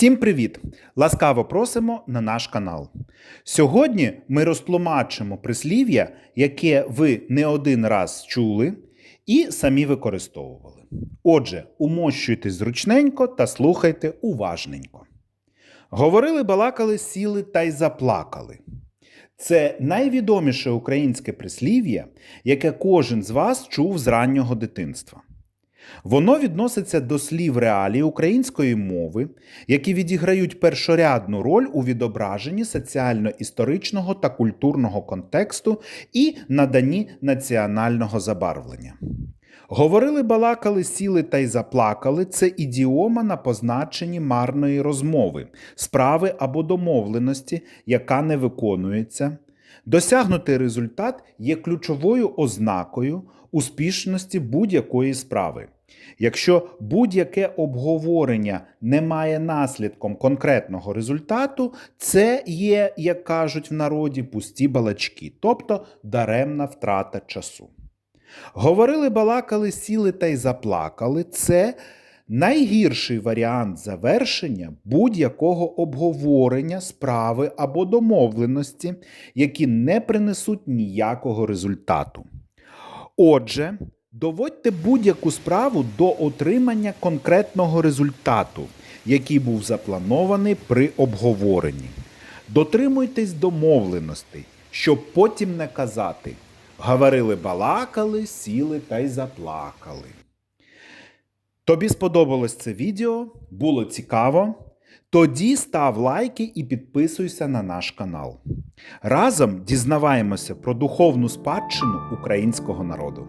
Всім привіт! Ласкаво просимо на наш канал. Сьогодні ми розтлумачимо прислів'я, яке ви не один раз чули і самі використовували. Отже, умощуйте зручненько та слухайте уважненько. Говорили, балакали, сіли та й заплакали. Це найвідоміше українське прислів'я, яке кожен з вас чув з раннього дитинства. Воно відноситься до слів реалії української мови, які відіграють першорядну роль у відображенні соціально-історичного та культурного контексту і наданні національного забарвлення. Говорили, балакали, сіли та й заплакали це ідіома на позначенні марної розмови, справи або домовленості, яка не виконується. Досягнутий результат є ключовою ознакою успішності будь-якої справи. Якщо будь-яке обговорення не має наслідком конкретного результату, це є, як кажуть в народі, пусті балачки, тобто даремна втрата часу. Говорили, балакали, сіли та й заплакали це найгірший варіант завершення будь-якого обговорення справи або домовленості, які не принесуть ніякого результату. Отже, доводьте будь-яку справу до отримання конкретного результату, який був запланований при обговоренні. Дотримуйтесь домовленостей, щоб потім не казати. Говорили, балакали, сіли та й заплакали. Тобі сподобалось це відео? Було цікаво? Тоді став лайки і підписуйся на наш канал. Разом дізнаваємося про духовну спадщину українського народу.